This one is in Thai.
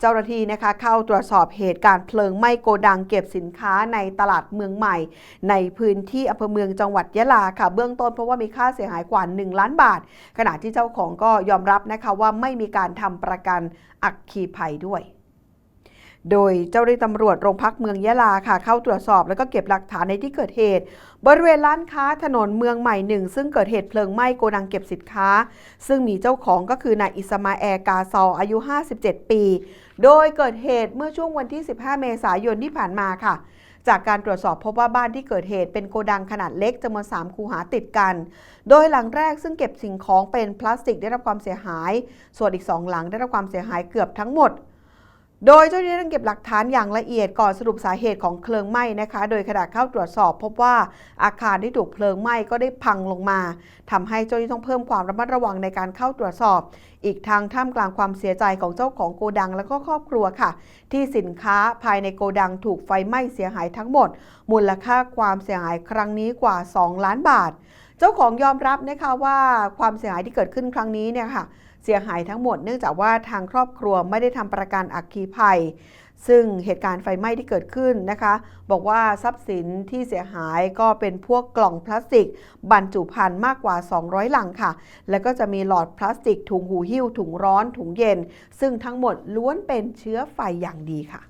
เจ้าหน้าที่นะคะเข้าตรวจสอบเหตุการณ์เพลิงไหม้โกดังเก็บสินค้าในตลาดเมืองใหม่ ในพื้นที่อำเภอเมืองจังหวัดยะลาค่ะ เบื้องต้นเพราะว่ามีค่าเสียหายกว่า 1 ล้านบาท ขณะที่เจ้าของก็ยอมรับนะคะว่าไม่มีการทำประกันอักคีภัยด้วย โดยเจ้าหน้าที่ตำรวจโรงพักเมืองยะลาค่ะ เข้าตรวจสอบแล้วก็เก็บหลักฐานในที่เกิดเหตุ บริเวณร้านค้าถนนเมืองใหม่หนึ่ง ซึ่งเกิดเหตุเพลิงไหม้โกดังเก็บสินค้า ซึ่งมีเจ้าของก็คือนายอิสมาแอร์กาซออายุ 57 ปี โดยเกิดเหตุเมื่อช่วงวันที่ 15 เมษายนที่ผ่านมาค่ะจากการตรวจสอบพบว่าบ้านที่เกิดเหตุเป็นโกดังขนาดเล็กจำนวน 3 คูหาติดกัน โดยหลังแรกซึ่งเก็บสิ่งของเป็นพลาสติกได้รับความเสียหาย ส่วนอีก 2 หลังได้รับความเสียหายเกือบทั้งหมด โดยเจ้าหน้าที่ต้องเก็บหลักฐานอย่างละเอียดก่อนสรุปสาเหตุของเพลิงไหม้นะคะ โดยขณะเข้าตรวจสอบ พบว่าอาคารที่ถูกเพลิงไหม้ก็ได้พังลงมาทำให้เจ้าหน้าที่ต้องเพิ่มความระมัดระวังในการเข้าตรวจสอบ อีกทางท่ามกลางความเสียใจของเจ้าของโกดังและก็ครอบครัวค่ะ ที่สินค้าภายในโกดังถูกไฟไหม้เสียหายทั้งหมด มูลค่าความเสียหายครั้งนี้กว่า 2 ล้านบาท เจ้าของยอมรับนะคะว่าความเสียหายที่เกิดขึ้นครั้งนี้เนี่ยค่ะเสียหายทั้งหมดเนื่องจากว่าทางครอบครัวไม่ได้ทำประกันอัคคีภัย ซึ่งเหตุการณ์ไฟไหม้ที่เกิดขึ้นนะคะ บอกว่าทรัพย์สินที่เสียหายก็เป็นพวกกล่องพลาสติก บรรจุภัณฑ์มากกว่า 200 หลังค่ะ แล้วก็จะมีหลอดพลาสติก ถุงหูหิ้วถุงร้อนถุงเย็น ซึ่งทั้งหมดล้วนเป็นเชื้อไฟอย่างดีค่ะ